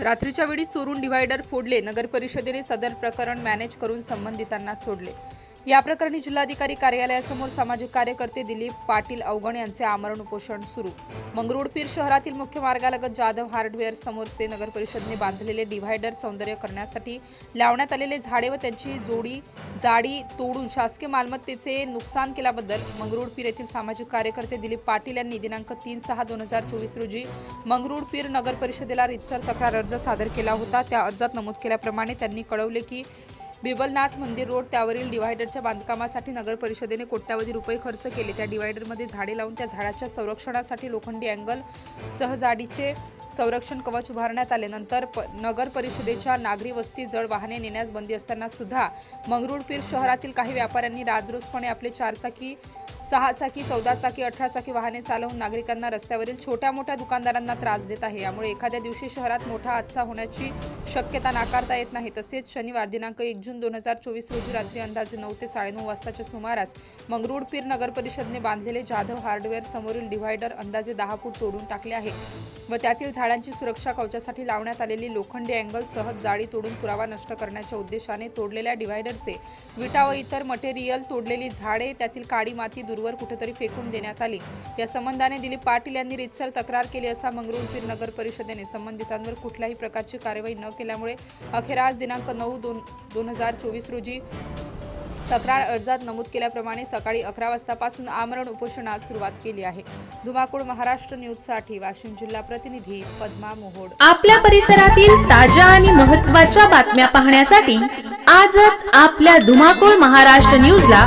रात्रीच्या वेळी चोरून डिव्हायडर फोडले. नगर परिषदेने सदर प्रकरण मॅनेज करून संबंधितांना सोडले. या प्रकरणी जिल्हाधिकारी कार्यालयासमोर सामाजिक कार्यकर्ते दिलीप पाटील अवगण यांचे आमरण उपोषण सुरू. मंगरुळपीर शहरातील मुख्य मार्गालगत जाधव हार्डवेअर समोरचे नगर परिषदने बांधलेले डिव्हायडर सौंदर्य करण्यासाठी लावण्यात आलेले झाडे व त्यांची जोडी जाडी तोडून शासकीय मालमत्तेचे नुकसान केल्याबद्दल मंगरुळपीर येथील सामाजिक कार्यकर्ते दिलीप पाटील यांनी दिनांक तीन सहा दोन हजार चोवीस रोजी मंगरुळपीर नगर परिषदेला रितसर तक्रार अर्ज सादर केला होता. त्या अर्जात नमूद केल्याप्रमाणे त्यांनी कळवले की बिबलनाथ मंदिर रोड त्यावरील डिव्हायडरच्या बांधकामासाठी नगर परिषदेने कोट्यावधी रुपये खर्च केले. त्या डिव्हायडरमध्ये झाडे लावून त्या झाडाच्या संरक्षणासाठी लोखंडी अँगल सह जाडीचे संरक्षण कवच उभारण्यात आले. नंतर प- नगर परिषदेच्या नागरी वस्ती जड वाहने नेण्यास बंदी असताना सुद्धा मंगरुळपीर शहरातील काही व्यापाऱ्यांनी राजरोसपणे आपले चारचाकी सहा चाकी चौदा चाकी अठरा चाकी वाहने चालवून नागरिकांना रस्त्यावरील छोट्या मोठ्या दुकानदारांना त्रास देत आहे. यामुळे एखाद्या दिवशी शहरात मोठा हादसा होण्याची शक्यता नाकारता येत नाही. तसेच शनिवार दिनांक एक जून दोन हजार चोवीस रोजी रात्री अंदाजे नऊ ते साडेनऊ वाजताच्या सुमारास मंगरुळपीर नगर परिषदने बांधलेले जाधव हार्डवेअर समोरील डिव्हायडर अंदाजे दहा फूट तोडून टाकले आहे व त्यातील झाडांची सुरक्षा कवचासाठी लावण्यात आलेली लोखंडी अँगल सहज जाळी तोडून पुरावा नष्ट करण्याच्या उद्देशाने तोडलेल्या डिव्हायडरचे विटा व इतर मटेरियल तोडलेली झाडे त्यातील काळी माती दूरवर कुठेतरी फेकून देण्यात आली. या संबंधाने दिलीप पाटील यांनी रितसर तक्रार केली असता मंगरुळपीर नगर परिषदेने संबंधितांवर कुठल्याही प्रकारची कारवाई न केल्यामुळे अखेर आज दिनांक नऊ दोन दोन हजार चोवीस रोजी तक्रार अर्जात नमूद केल्याप्रमाणे सकाळी अकरा वाजतापासून आमरण उपोषणास सुरुवात केली आहे. धुमाकूळ महाराष्ट्र न्यूजसाठी वाशिम जिल्हा प्रतिनिधी पद्मा मोहोड आपल्या परिसरातील ताज्या आणि महत्त्वाच्या बातम्या पाहण्यासाठी आजच आपल्या धुमाकूळ महाराष्ट्र न्यूजला